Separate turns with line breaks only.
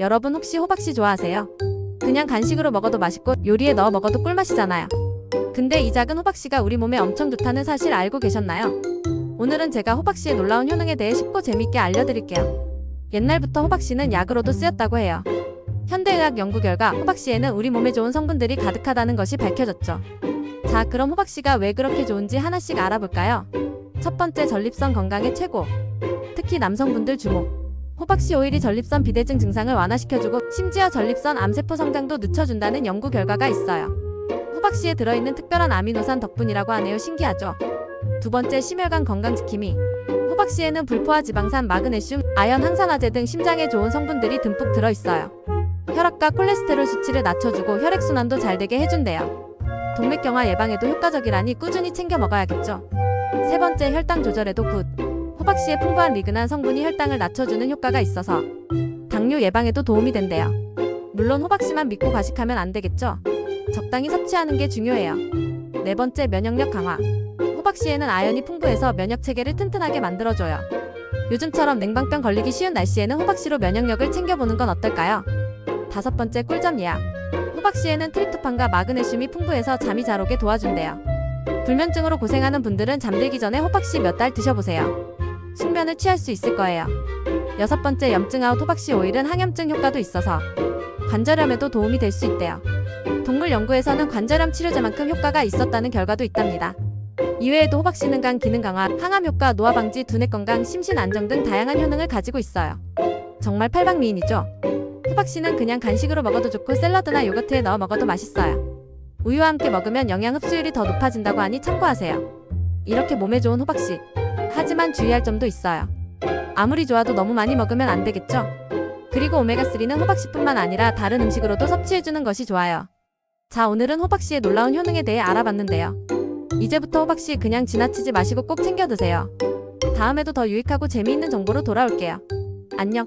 여러분 혹시 호박씨 좋아하세요? 그냥 간식으로 먹어도 맛있고 요리에 넣어 먹어도 꿀맛이잖아요. 근데 이 작은 호박씨가 우리 몸에 엄청 좋다는 사실 알고 계셨나요? 오늘은 제가 호박씨의 놀라운 효능에 대해 쉽고 재밌게 알려드릴게요. 옛날부터 호박씨는 약으로도 쓰였다고 해요. 현대의학 연구 결과 호박씨에는 우리 몸에 좋은 성분들이 가득하다는 것이 밝혀졌죠. 자, 그럼 호박씨가 왜 그렇게 좋은지 하나씩 알아볼까요? 첫 번째 전립선 건강에 최고. 특히 남성분들 주목. 호박씨 오일이 전립선 비대증 증상을 완화시켜주고 심지어 전립선 암세포 성장도 늦춰준다는 연구 결과가 있어요. 호박씨에 들어있는 특별한 아미노산 덕분이라고 하네요. 신기하죠? 두 번째 심혈관 건강 지킴이. 호박씨에는 불포화 지방산, 마그네슘, 아연, 항산화제 등 심장에 좋은 성분들이 듬뿍 들어있어요. 혈압과 콜레스테롤 수치를 낮춰주고 혈액순환도 잘 되게 해준대요. 동맥경화 예방에도 효과적이라니 꾸준히 챙겨 먹어야겠죠. 세 번째 혈당 조절에도 굿. 호박씨의 풍부한 리그난 성분이 혈당을 낮춰주는 효과가 있어서 당뇨 예방에도 도움이 된대요. 물론 호박씨만 믿고 과식하면 안 되겠죠. 적당히 섭취하는 게 중요해요. 네 번째 면역력 강화. 호박씨에는 아연이 풍부해서 면역 체계를 튼튼하게 만들어줘요. 요즘처럼 냉방병 걸리기 쉬운 날씨에는 호박씨로 면역력을 챙겨보는 건 어떨까요? 다섯 번째 꿀잠 예약. 호박씨에는 트립토판과 마그네슘이 풍부해서 잠이 잘 오게 도와준대요. 불면증으로 고생하는 분들은 잠들기 전에 호박씨 몇 달 드셔보세요. 숙면을 취할 수 있을 거예요. 여섯 번째 염증 아웃 호박씨 오일은 항염증 효과도 있어서 관절염에도 도움이 될 수 있대요. 동물 연구에서는 관절염 치료제만큼 효과가 있었다는 결과도 있답니다. 이외에도 호박씨는 간 기능 강화, 항암 효과, 노화 방지, 두뇌 건강, 심신 안정 등 다양한 효능을 가지고 있어요. 정말 팔방미인이죠. 호박씨는 그냥 간식으로 먹어도 좋고 샐러드나 요거트에 넣어 먹어도 맛있어요. 우유와 함께 먹으면 영양 흡수율이 더 높아진다고 하니 참고하세요. 이렇게 몸에 좋은 호박씨. 하지만 주의할 점도 있어요. 아무리 좋아도 너무 많이 먹으면 안 되겠죠? 그리고 오메가3는 호박씨뿐만 아니라 다른 음식으로도 섭취해주는 것이 좋아요. 자, 오늘은 호박씨의 놀라운 효능에 대해 알아봤는데요. 이제부터 호박씨 그냥 지나치지 마시고 꼭 챙겨 드세요. 다음에도 더 유익하고 재미있는 정보로 돌아올게요. 안녕.